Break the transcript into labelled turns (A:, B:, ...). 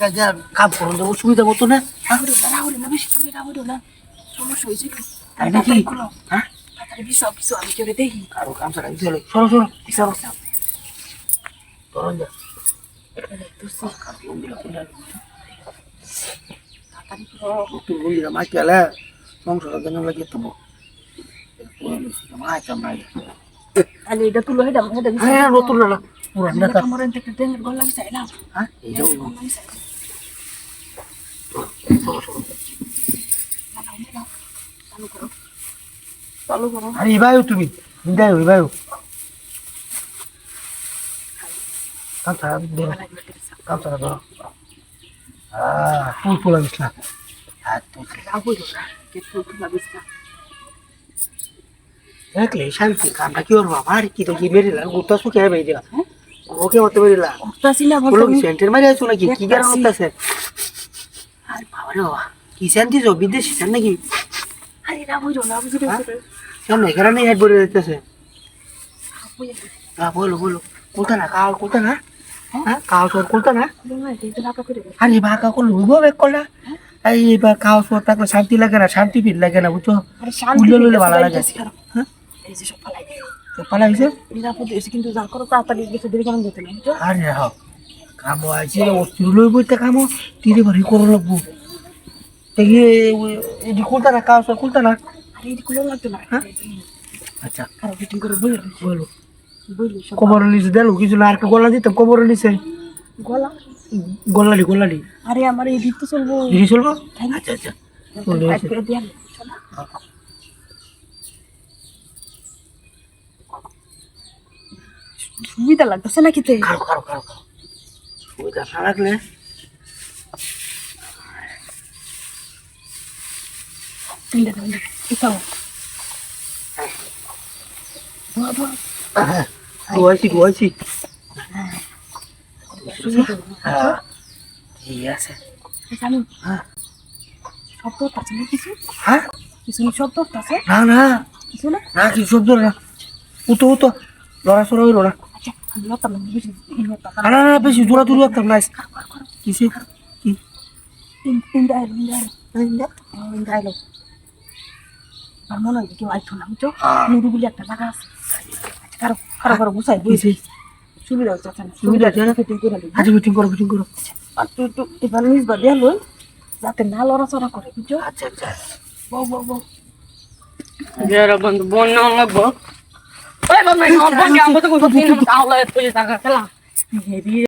A: কাজে আর কাম করুন দেবো সুবিধা মতো না
B: রাহুল না রাহুল না বেশি তুমি রাহুল না সমস্যা হয়েছে কি
A: তাই নাকি হ্যাঁ
B: তাড়াতাড়ি বিছাও কিছু আমি কেউ দেখি
A: আর কাম সারা চলো সরো সরো
B: বিছাও বিছাও
A: তরণ যা
B: তুসি তাড়াতাড়ি
A: তুই বন্ধুরা মাছ পেলে সংসারের জন্য লাগে তো মাছ আমরা
B: আমরা গলা বিছাই না
A: হ্যাঁ এইটাও
B: গলা বিছাই
A: সরো সরো
B: চালু করো চালু করো।
A: আরে এবারে তুমি বিদায় এবারে কাম সারা ধরো কাম সারা ফুল ফুল আবিস না। হ্যাঁ
B: না?
A: দেখলে শান্তি। কামটা কি ওর বাবা আর কি তো কি গোটা সুখে বেরিয়ে দিলা ওকে মতো বেরিলা
B: করতাছি না
A: বলো কি সেন্টার মারি আছো নাকি? কি কারণ হতেছে আরে বাবা রে বাবা কি শান্তি তো বিদেশি শান নাকি?
B: আরে না বুঝতে পেরেছি
A: সামনে এখানে হেড বলে দিতেছে? হ্যাঁ বলো বলো। কোথা না কাল কোথা না? হ্যাঁ কাল কোথা না? আরে বাঁকা করল উইবো বেক করলা এই বা কাউ সোর থাকলে শান্তি লাগে না শান্তি ফিল লাগে না বুঝছ? উল্লে ভালো লাগে। হ্যাঁ?
B: এই যে সব পালাই
A: তো পালা হয়েছে?
B: নিরাপদ এসে কিন্তু যা করো তাড়াতাড়ি গেছে দেরি কেমন যেতে না বুঝছ?
A: আরে হ কামো আইছে অস্ত্র লই বইতে কামো তিরে বাড়ি করো লাগবো। দেখি এটি খুলতা না সোর খুলতা না
B: আরে এটি খুলে লাগতো না।
A: হ্যাঁ? আচ্ছা।
B: খারাপ ফিটিং করে বই
A: বলো। কবর নিচে দিল কিছু না আর গলা দিতাম কবর নিচে।
B: গলা?
A: গলালি গলালি।
B: আরে আমার এই দিক তো চলবো?
A: দিদি চলবো আচ্ছা আচ্ছা চলে
B: এক
A: এসে।
B: করে দিয়ে আনো, শোনো। সুবিধা লাগতেছে না খেতে
A: খাও খাও খাও খাও। সুবিধা না লাগলে? ঠিক আছে
B: জানি
A: হ্যাঁ।
B: শব্দ না কিছু?
A: হ্যাঁ?
B: কিছু শব্দ হচ্ছে
A: না না।
B: কিছু না
A: না কি শব্দ না। উতো উতো লড়াচড়া হইল না।
B: আচ্ছা আমি লতাম না বুঝি লতাম
A: না না না বেশি দূরা দূরি রাখতাম না কিসে কি
B: তিন তিনটা আইলো তিনটা আইলো তিনটা আইলো আমার মনে হয় যে কেউ আইতো না বুঝছো
A: হ্যাঁ।
B: নিরিবিলি একটা জায়গা আছে আচ্ছা কারো কারো কারো বুঝাই বুঝি
A: কিসে
B: সুবিধা হচ্ছে আচ্ছা
A: সুবিধা আছে না?
B: ফিটিং করে দিই
A: আজ মিটিং করো মিটিং করো
B: আর তুই একটু এবার নিজ বা দিয়ে লই যাতে না লড়াচড়া করে বুঝছো
A: আচ্ছা আচ্ছা
B: বউ বউ বউ
C: যারা বন্ধু বন্যা লাগবো ওই বন্ধু বন্যা আমাদের কোনো দিন আমরা আওলা তুই টাকা খেলা
B: হেরি